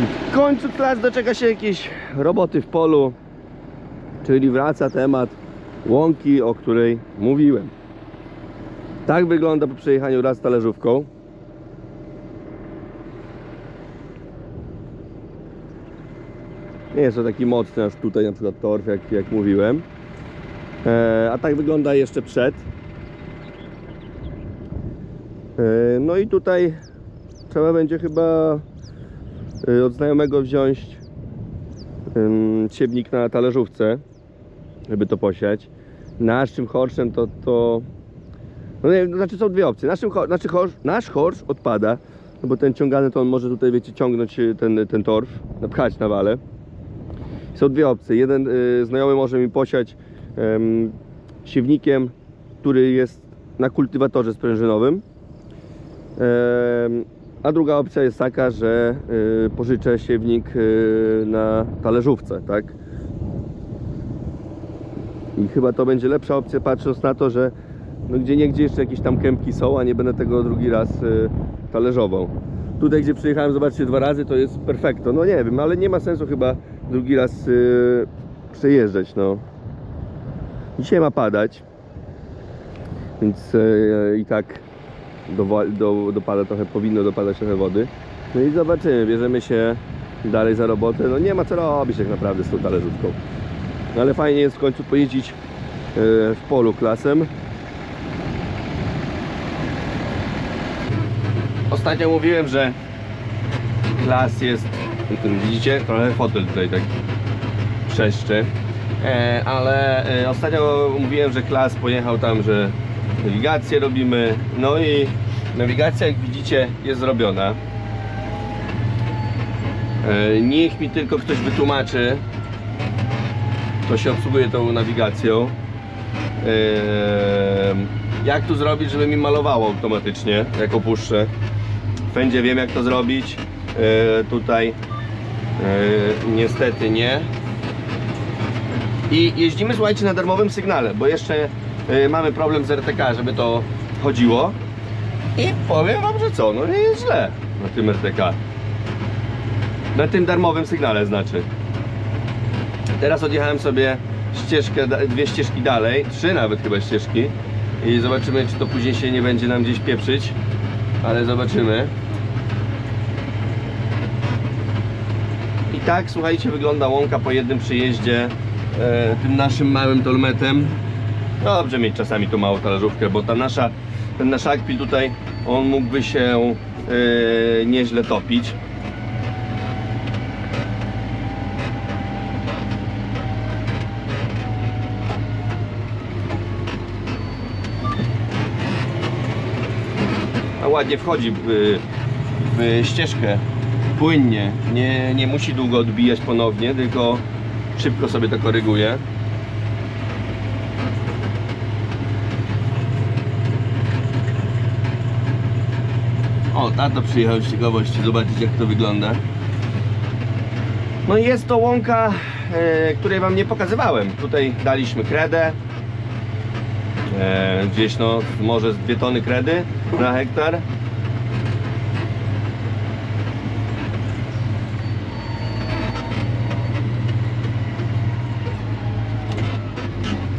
W końcu klas doczeka się jakieś roboty w polu, czyli wraca temat łąki, o której mówiłem. Tak wygląda po przejechaniu raz talerzówką. Nie jest to taki mocny aż tutaj na przykład torf, jak, jak mówiłem. E, a tak wygląda jeszcze przed. E, no i tutaj trzeba będzie chyba od znajomego wziąć ym, siewnik na talerzówce, żeby to posiać. Naszym horszem to, to no nie, znaczy są dwie opcje. Naszym, znaczy horsz, nasz horsz odpada, no bo ten ciągany to on może tutaj, wiecie, ciągnąć y, ten, ten torf, napchać na wale. Są dwie opcje. Jeden y, znajomy może mi posiać em, siewnikiem, który jest na kultywatorze sprężynowym. Em, a druga opcja jest taka, że y, pożyczę siewnik y, na talerzówce, tak? I chyba to będzie lepsza opcja, patrząc na to, że no gdzie niegdzie jeszcze jakieś tam kępki są, a nie będę tego drugi raz y, talerzował. Tutaj, gdzie przyjechałem, zobaczcie, dwa razy, to jest perfekto. No nie wiem, ale nie ma sensu chyba drugi raz y, przejeżdżać, no. Dzisiaj ma padać, więc y, i tak do, do, dopada trochę, powinno dopadać trochę wody. No i zobaczymy, bierzemy się dalej za robotę. No nie ma co robić tak naprawdę z tą talerzówką. No ale fajnie jest w końcu pojeździć y, w polu klasem. Ostatnio mówiłem, że klas jest, widzicie, trochę fotel tutaj tak przeszczy. E, ale e, ostatnio mówiłem, że klas pojechał tam, że nawigację robimy. No i nawigacja, jak widzicie, jest zrobiona. E, niech mi tylko ktoś wytłumaczy, kto się obsługuje tą nawigacją. E, jak tu zrobić, żeby mi malowało automatycznie, jak opuszczę. Wszędzie wiem, jak to zrobić. E, tutaj niestety nie. I jeździmy, słuchajcie, na darmowym sygnale, bo jeszcze mamy problem z RTK, żeby to chodziło. I powiem wam, że co, no nie jest źle na tym RTK. Na tym darmowym sygnale znaczy. Teraz odjechałem sobie ścieżkę, dwie ścieżki dalej, trzy nawet chyba ścieżki. I zobaczymy, czy to później się nie będzie nam gdzieś pieprzyć. Ale zobaczymy. I tak, słuchajcie, wygląda łąka po jednym przyjeździe e, tym naszym małym tolmetem. Dobrze mieć czasami tą małą talerzówkę, bo ta nasza, ten nasz akpil tutaj, on mógłby się e, nieźle topić. A ładnie wchodzi w, w ścieżkę płynnie. Nie, nie musi długo odbijać ponownie, tylko szybko sobie to koryguje. O, tato przyjechał z ciekawości zobaczyć jak to wygląda. No i jest to łąka, e, której wam nie pokazywałem. Tutaj daliśmy kredę. E, gdzieś no może z 2 tony kredy na hektar.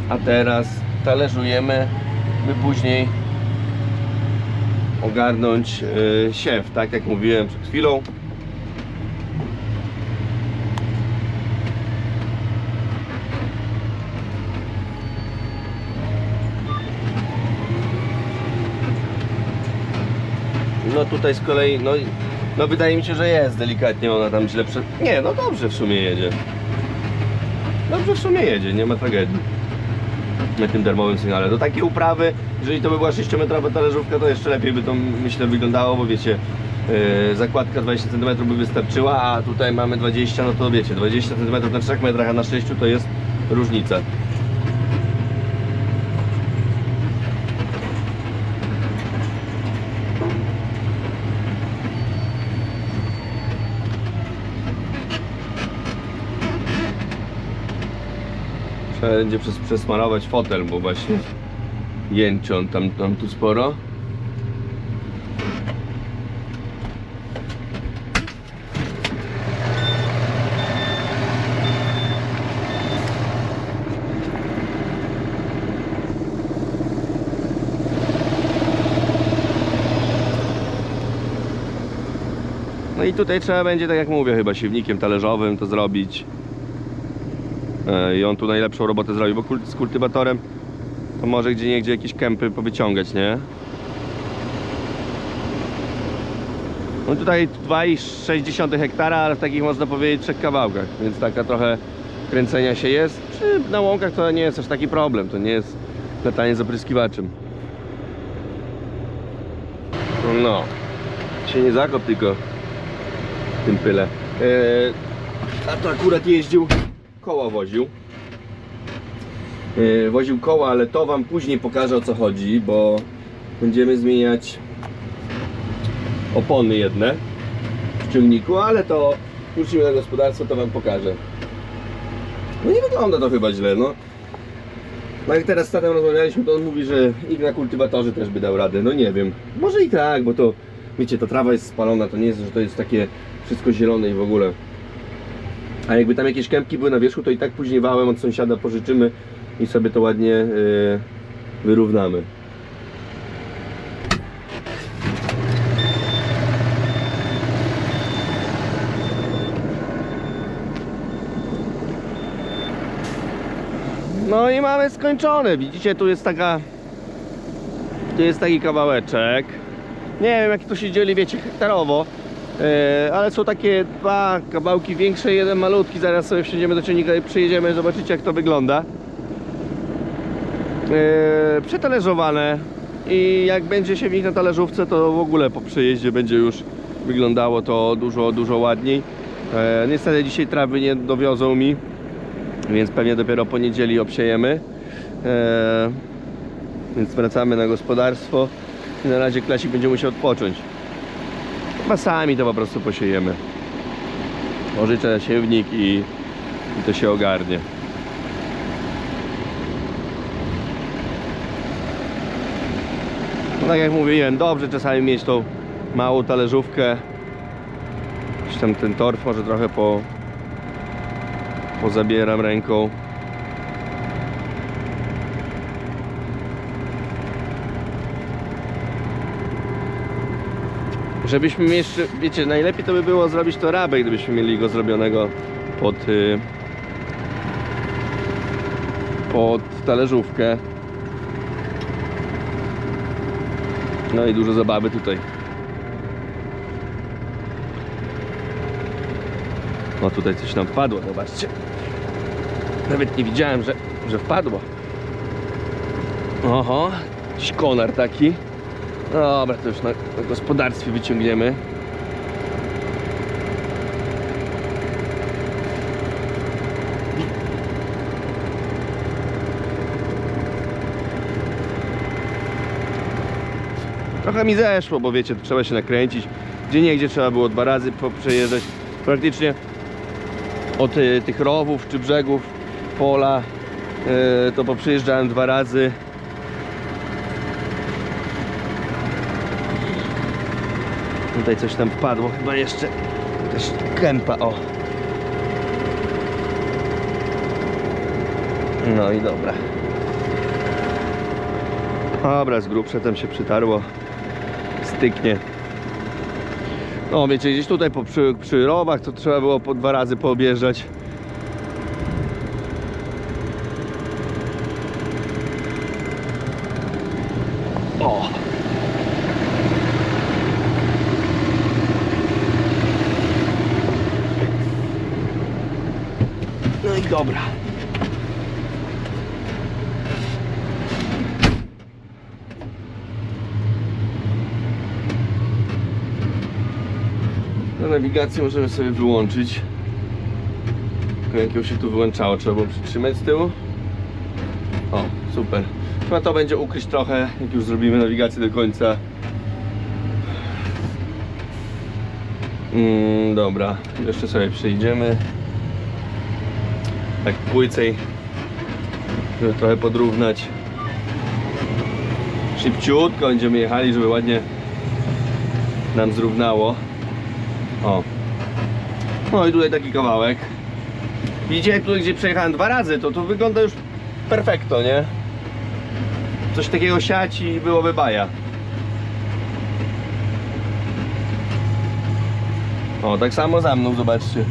A teraz talerzujemy, by później ogarnąć e, siew, tak jak mówiłem przed chwilą. No tutaj z kolei, no, no wydaje mi się, że jest delikatnie ona tam źle prze... Nie, no dobrze w sumie jedzie. Dobrze w sumie jedzie, nie ma tragedii na tym darmowym sygnale. Do takiej uprawy, jeżeli to by była 6-metrowa talerzówka, to jeszcze lepiej by to myślę wyglądało, bo wiecie, yy, zakładka 20 cm by wystarczyła, a tutaj mamy 20, no to wiecie, 20 cm na 3 metrach, a na 6 to jest różnica. Trzeba będzie przez, przesmarować fotel, bo właśnie jęczy on tam, tam tu sporo. No i tutaj trzeba będzie, tak jak mówię, chyba siwnikiem talerzowym to zrobić. E, I on tu najlepszą robotę zrobi, bo z kultywatorem to może gdzie niegdzie jakieś kępy powyciągać, nie? No tutaj 2,6 hektara, ale w takich można powiedzieć trzech kawałkach, więc taka trochę kręcenia się jest. Czy na łąkach to nie jest aż taki problem, to nie jest latanie z opryskiwaczem. No, się nie zakop tylko w tym pyle. Eee, a to akurat jeździł, koła woził. Eee, woził koła, ale to wam później pokażę o co chodzi, bo będziemy zmieniać opony jedne w ciągniku, ale to wrócimy na gospodarstwo, to wam pokażę. No nie wygląda to chyba źle, no. No jak teraz z tatem rozmawialiśmy, to on mówi, że i na kultywatorze też by dał radę. No nie wiem. Może i tak, bo to, wiecie, ta trawa jest spalona, to nie jest, że to jest takie wszystko zielone i w ogóle. A jakby tam jakieś kępki były na wierzchu, to i tak później wałem od sąsiada pożyczymy i sobie to ładnie yy, wyrównamy. No i mamy skończone. Widzicie, tu jest taka. Tu jest taki kawałeczek. Nie wiem, jak to się dzieli, wiecie, hektarowo. E, ale są takie dwa kawałki większe, jeden malutki. Zaraz sobie wsiądziemy do ciągnika i przyjedziemy, zobaczycie, jak to wygląda. E, przetalerzowane. I jak będzie się w nich na talerzówce, to w ogóle po przejeździe będzie już wyglądało to dużo, dużo ładniej. E, niestety dzisiaj trawy nie dowiozą mi więc pewnie dopiero po niedzieli obsiejemy. Więc wracamy na gospodarstwo i na razie klasik będzie musiał odpocząć. Chyba sami to po prostu posiejemy. Pożyczę siewnik i, i to się ogarnie. No tak jak mówiłem, dobrze czasami mieć tą małą talerzówkę. Gdzieś tam ten torf może trochę po, pozabieram ręką. Żebyśmy jeszcze, wiecie, najlepiej to by było zrobić to rabę, gdybyśmy mieli go zrobionego pod y, pod talerzówkę. No i dużo zabawy tutaj. O, tutaj coś nam wpadło, zobaczcie. Nawet nie widziałem, że, że wpadło. Oho, jakiś konar taki. Dobra, to już na, na gospodarstwie wyciągniemy. Trochę mi zeszło, bo wiecie, trzeba się nakręcić. Gdzie niegdzie trzeba było dwa razy przejeżdżać. Praktycznie od y, tych rowów czy brzegów pola y, to poprzejeżdżałem dwa razy. Tutaj coś tam wpadło, chyba jeszcze też kępa, o. No i dobra. Dobra, z grubsza tam się przytarło. Styknie. No wiecie, gdzieś tutaj po, przy, przy rowach to trzeba było po dwa razy poobjeżdżać. O! No i dobra. Na nawigację możemy sobie wyłączyć. Tylko jak ją się tu wyłączało, trzeba było przytrzymać z tyłu. O, super. Chyba to będzie ukryć trochę, jak już zrobimy nawigację do końca. Mm, dobra, jeszcze sobie przejdziemy. Tak płycej, żeby trochę podrównać. Szybciutko będziemy jechali, żeby ładnie nam zrównało. No i tutaj taki kawałek. Widzicie, jak tutaj gdzie przejechałem dwa razy, to tu wygląda już perfekto, nie? Coś takiego siać i byłoby baja. O, tak samo za mną, zobaczcie.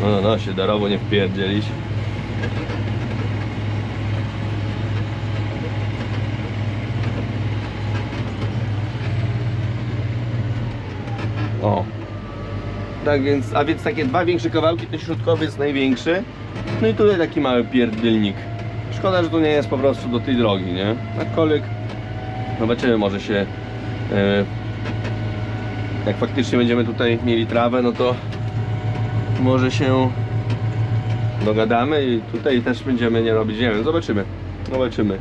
No, no, no, się darowo nie wpierdzielić. O. Tak więc, a więc takie dwa większe kawałki, ten środkowy jest największy. No i tutaj taki mały pierdzielnik. Szkoda, że to nie jest po prostu do tej drogi, nie? Aczkolwiek zobaczymy, może się e, jak faktycznie będziemy tutaj mieli trawę, no to może się dogadamy i tutaj też będziemy nie robić, nie wiem, zobaczymy. Zobaczymy.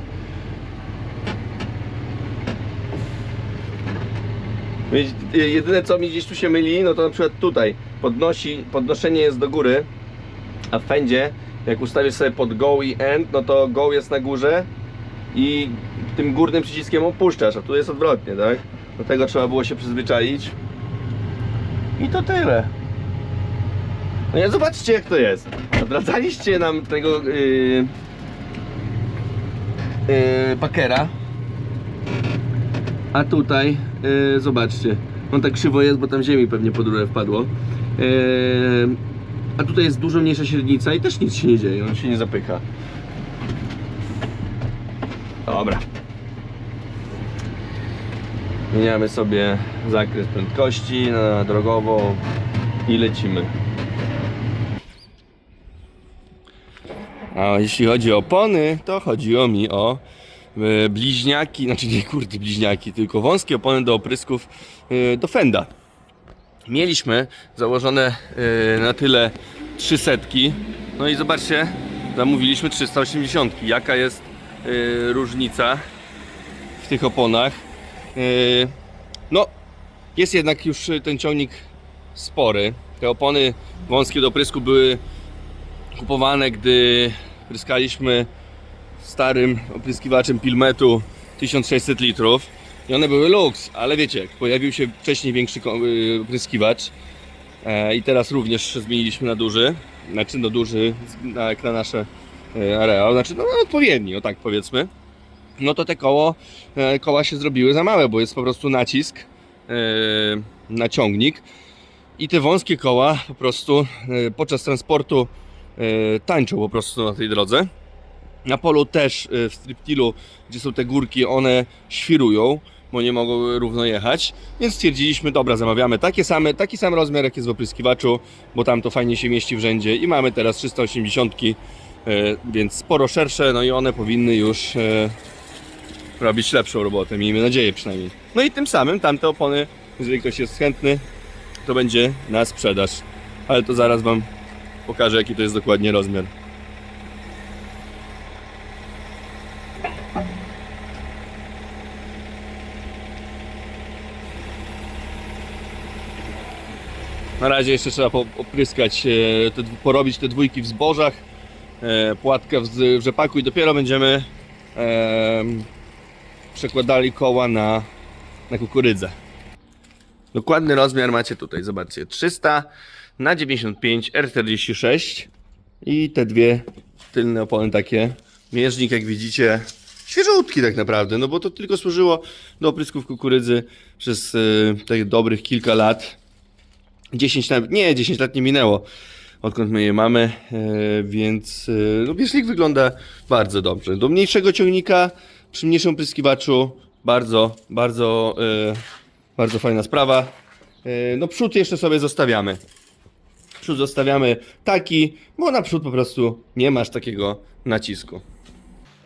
Wiecie, Jedyne co mi gdzieś tu się myli, no to na przykład tutaj podnosi, podnoszenie jest do góry, a w fędzie jak ustawisz sobie pod go i end, no to go jest na górze i tym górnym przyciskiem opuszczasz, a tu jest odwrotnie, tak? Do tego trzeba było się przyzwyczaić. I to tyle. No ja zobaczcie jak to jest. Odradzaliście nam tego yy, yy, pakera. A tutaj yy, zobaczcie. On tak krzywo jest, bo tam ziemi pewnie pod rurę wpadło. Yy, a tutaj jest dużo mniejsza średnica i też nic się nie dzieje, on się nie zapycha. Dobra. Zmieniamy sobie zakres prędkości na drogową i lecimy. A jeśli chodzi o opony, to chodziło mi o e, bliźniaki, znaczy nie kurde bliźniaki, tylko wąskie opony do oprysków e, do fenda. Mieliśmy założone e, na tyle 300, no i zobaczcie, zamówiliśmy 380. Jaka jest e, różnica w tych oponach? E, no, jest jednak już ten ciągnik spory. Te opony wąskie do prysku były kupowane, gdy pryskaliśmy starym opryskiwaczem Pilmetu 1600 litrów. I one były luks, ale wiecie, pojawił się wcześniej większy y, opryskiwacz e, i teraz również zmieniliśmy na duży, znaczy no duży jak na nasze e, areał, znaczy no odpowiedni, o tak powiedzmy, no to te koło, e, koła się zrobiły za małe, bo jest po prostu nacisk na ciągnik i te wąskie koła po prostu podczas transportu tańczą po prostu na tej drodze. Na polu też e, w striptilu, gdzie są te górki, one świrują, bo nie mogą równo jechać. Więc stwierdziliśmy, dobra, zamawiamy takie same, taki sam rozmiar jak jest w opryskiwaczu, bo tam to fajnie się mieści w rzędzie i mamy teraz 380, e, więc sporo szersze, no i one powinny już e, robić lepszą robotę, miejmy nadzieję przynajmniej. No i tym samym tamte opony, jeżeli ktoś jest chętny, to będzie na sprzedaż. Ale to zaraz Wam pokażę, jaki to jest dokładnie rozmiar. Na razie jeszcze trzeba opryskać, e, te, porobić te dwójki w zbożach, e, płatkę w, rzepaku i dopiero będziemy em, przekładali koła na, na kukurydzę. Dokładny rozmiar macie tutaj, zobaczcie, 300 na 95 R46 i te dwie tylne opony takie. Mierznik jak widzicie świeżutki tak naprawdę, no bo to tylko służyło do oprysków kukurydzy przez y, tych dobrych kilka lat. 10 nawet, nie, 10 lat nie minęło odkąd my je mamy, e, więc e, no, bieżnik wygląda bardzo dobrze. Do mniejszego ciągnika przy mniejszym pryskiwaczu bardzo, bardzo, e, bardzo fajna sprawa. No przód jeszcze sobie zostawiamy. Przód zostawiamy taki, bo na przód po prostu nie masz takiego nacisku.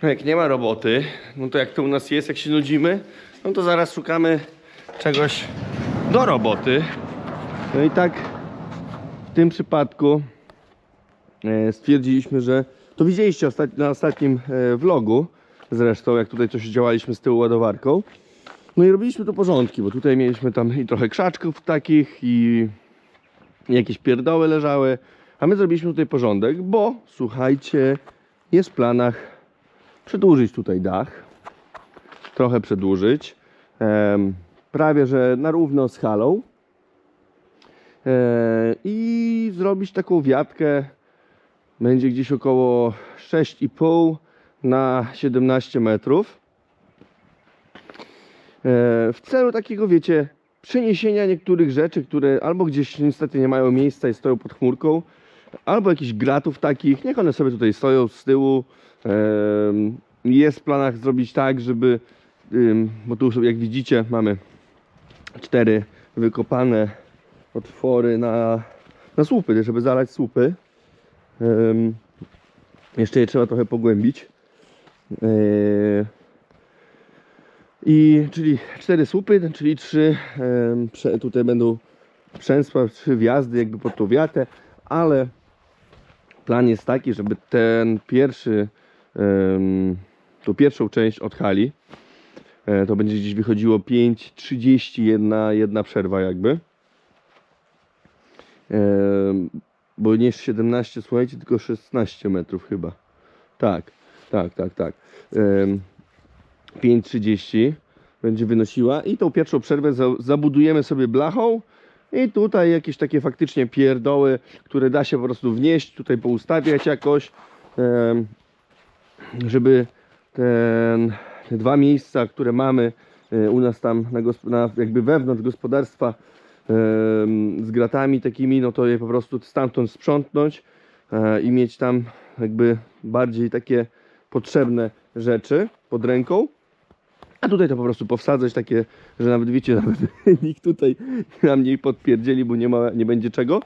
Jak nie ma roboty, no to jak to u nas jest, jak się nudzimy, no to zaraz szukamy czegoś do roboty. No i tak w tym przypadku e, stwierdziliśmy, że to widzieliście na ostatnim e, vlogu zresztą, jak tutaj coś działaliśmy z tyłu ładowarką. No i robiliśmy tu porządki, bo tutaj mieliśmy tam i trochę krzaczków takich i jakieś pierdoły leżały, a my zrobiliśmy tutaj porządek, bo słuchajcie, jest w planach przedłużyć tutaj dach, trochę przedłużyć, prawie że na równo z halą i zrobić taką wiatkę, będzie gdzieś około 6,5 na 17 metrów. E, w celu takiego, wiecie, przeniesienia niektórych rzeczy, które albo gdzieś niestety nie mają miejsca i stoją pod chmurką, albo jakichś gratów takich, niech one sobie tutaj stoją z tyłu. Em, Jest w planach zrobić tak, żeby, bo tu jak widzicie mamy cztery wykopane otwory na, na słupy, żeby zalać słupy. Em, Jeszcze je trzeba trochę pogłębić. Yy, I czyli cztery słupy, czyli trzy tutaj będą przęsła, trzy wjazdy jakby pod tą wiatę, ale plan jest taki, żeby ten pierwszy, em, tą pierwszą część od hali, e, to będzie gdzieś wychodziło 5.30 jedna, jedna przerwa jakby. Bo nie 17, słuchajcie, tylko 16 metrów chyba. Tak, tak, tak, tak. Em, 5.30 będzie wynosiła i tą pierwszą przerwę za, zabudujemy sobie blachą i tutaj jakieś takie faktycznie pierdoły, które da się po prostu wnieść, tutaj poustawiać jakoś, żeby ten, te dwa miejsca, które mamy e, u nas tam na, na jakby wewnątrz gospodarstwa z gratami takimi, no to je po prostu stamtąd sprzątnąć e, i mieć tam jakby bardziej takie potrzebne rzeczy pod ręką. A tutaj to po prostu powsadzać takie, że nawet wiecie, nawet nikt tutaj nam nie podpierdzieli, bo nie, ma, nie będzie czego.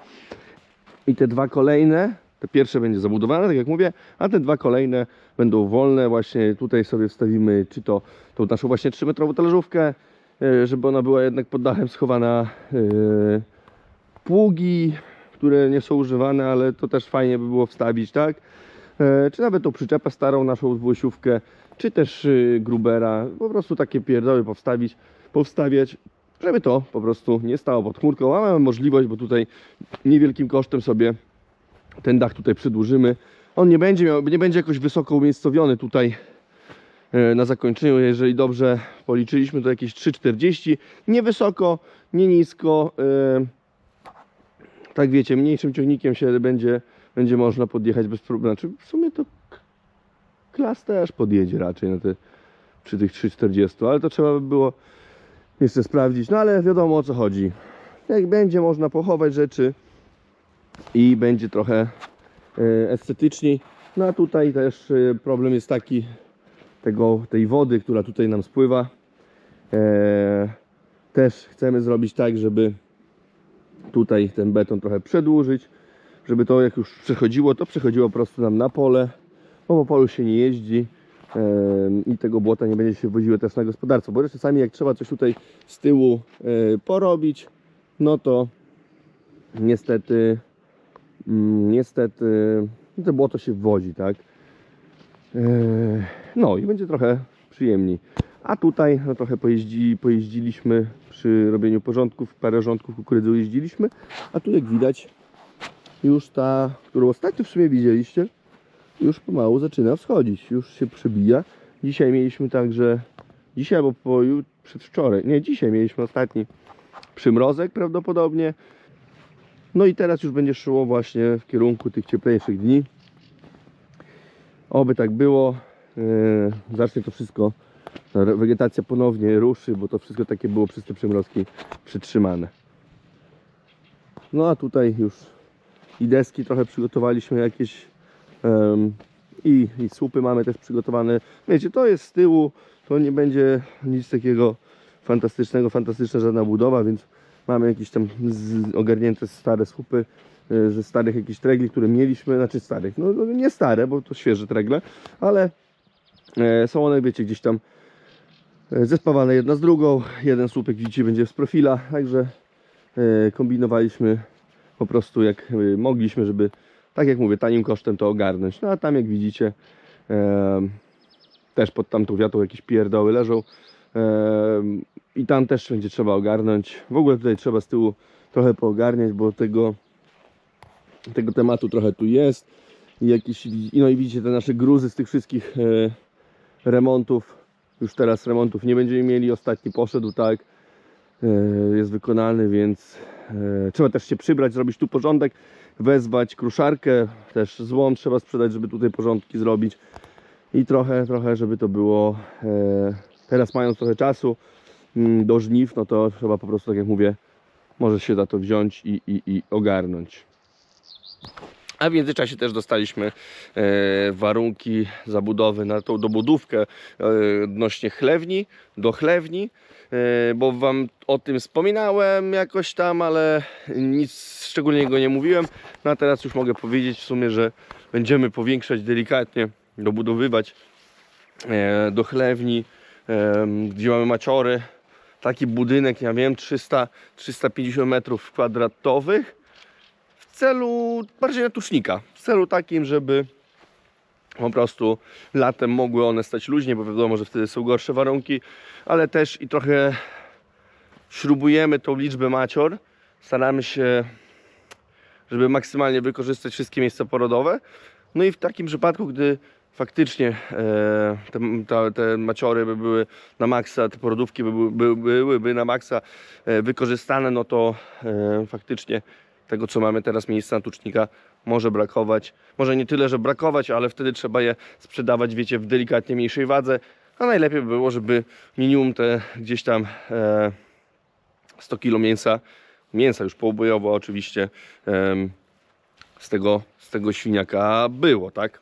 I te dwa kolejne, te pierwsze będzie zabudowane, tak jak mówię, a te dwa kolejne będą wolne. Właśnie tutaj sobie wstawimy, czy to tą naszą właśnie 3-metrową talerzówkę, żeby ona była jednak pod dachem schowana. e, Pługi, które nie są używane, ale to też fajnie by było wstawić, tak? E, Czy nawet tą przyczepę starą, naszą dwuosiówkę, czy też grubera, po prostu takie pierdoły powstawić, powstawiać, żeby to po prostu nie stało pod chmurką, a mamy możliwość, bo tutaj niewielkim kosztem sobie ten dach tutaj przedłużymy. On nie będzie miał, nie będzie jakoś wysoko umiejscowiony tutaj e, na zakończeniu, jeżeli dobrze policzyliśmy to jakieś 3,40, nie wysoko, nie nisko, e, tak wiecie, mniejszym ciągnikiem się będzie, będzie można podjechać bez problemu. Znaczy w sumie to klas też podjedzie raczej na te, przy tych 3,40, ale to trzeba by było jeszcze sprawdzić. No ale wiadomo o co chodzi. Jak będzie można pochować rzeczy i będzie trochę e, estetyczniej. No a tutaj też e, problem jest taki tego, tej wody, która tutaj nam spływa. E, też chcemy zrobić tak, żeby tutaj ten beton trochę przedłużyć, żeby to jak już przechodziło, to przechodziło po prostu nam na pole, bo po polu się nie jeździ em, i tego błota nie będzie się woziło też na gospodarstwo, bo czasami jak trzeba coś tutaj z tyłu e, porobić, no to niestety mm, niestety no to błoto się wozi, tak? E, No i będzie trochę przyjemniej. A tutaj no, trochę pojeździ, pojeździliśmy przy robieniu porządków, parę rządków kukurydzy a tu jak widać już ta, którą ostatnio w sumie widzieliście, już pomału zaczyna wschodzić, już się przebija. Dzisiaj mieliśmy także, dzisiaj albo po przedwczoraj, nie, dzisiaj mieliśmy ostatni przymrozek prawdopodobnie. No i teraz już będzie szło właśnie w kierunku tych cieplejszych dni. Oby tak było. Yy, zacznie to wszystko, ta wegetacja ponownie ruszy, bo to wszystko takie było przez te przymrozki przytrzymane. No a tutaj już i deski trochę przygotowaliśmy jakieś em, i, i słupy mamy też przygotowane. Wiecie, to jest z tyłu, to nie będzie nic takiego fantastycznego, fantastyczna żadna budowa, więc mamy jakieś tam z, ogarnięte stare słupy e, ze starych jakichś tregli, które mieliśmy, znaczy starych, no, no nie stare, bo to świeże tregle, ale e, są one, wiecie, gdzieś tam e, zespawane jedna z drugą, jeden słupek widzicie będzie z profila, także e, kombinowaliśmy po prostu jak e, mogliśmy, żeby tak jak mówię, tanim kosztem to ogarnąć. No a tam jak widzicie też pod tamtą wiatą jakieś pierdoły leżą i tam też będzie trzeba ogarnąć. W ogóle tutaj trzeba z tyłu trochę poogarniać, bo tego tego tematu trochę tu jest. I jakieś, no i widzicie te nasze gruzy z tych wszystkich e, remontów. Już teraz remontów nie będziemy mieli. Ostatni poszedł tak. E, jest wykonany, więc e, trzeba też się przybrać, zrobić tu porządek, wezwać kruszarkę, też złom trzeba sprzedać, żeby tutaj porządki zrobić i trochę, trochę, żeby to było e, teraz mając trochę czasu, mm, do żniw, no to trzeba po prostu, tak jak mówię, może się za to wziąć i, i, i ogarnąć. A w międzyczasie też dostaliśmy e, warunki zabudowy na tą dobudówkę e, odnośnie chlewni, do chlewni, e, bo Wam o tym wspominałem jakoś tam, ale nic szczególnego nie mówiłem. No a teraz już mogę powiedzieć w sumie, że będziemy powiększać delikatnie, dobudowywać do chlewni, gdzie mamy maciory. Taki budynek, ja wiem, 300, 350 metrów kwadratowych celu bardziej na tucznika. W celu takim, żeby po prostu latem mogły one stać luźnie, bo wiadomo, że wtedy są gorsze warunki, ale też i trochę śrubujemy tą liczbę macior. Staramy się, żeby maksymalnie wykorzystać wszystkie miejsca porodowe. No i w takim przypadku, gdy faktycznie e, te, ta, te maciory by były na maksa, te porodówki by, by, byłyby na maksa e, wykorzystane, no to e, faktycznie tego, co mamy teraz miejsca na tucznika, może brakować. Może nie tyle, że brakować, ale wtedy trzeba je sprzedawać, wiecie, w delikatnie mniejszej wadze. A najlepiej by było, żeby minimum te gdzieś tam e, 100 kg mięsa, mięsa już poubojowo oczywiście, em, z tego, z tego świniaka było, tak?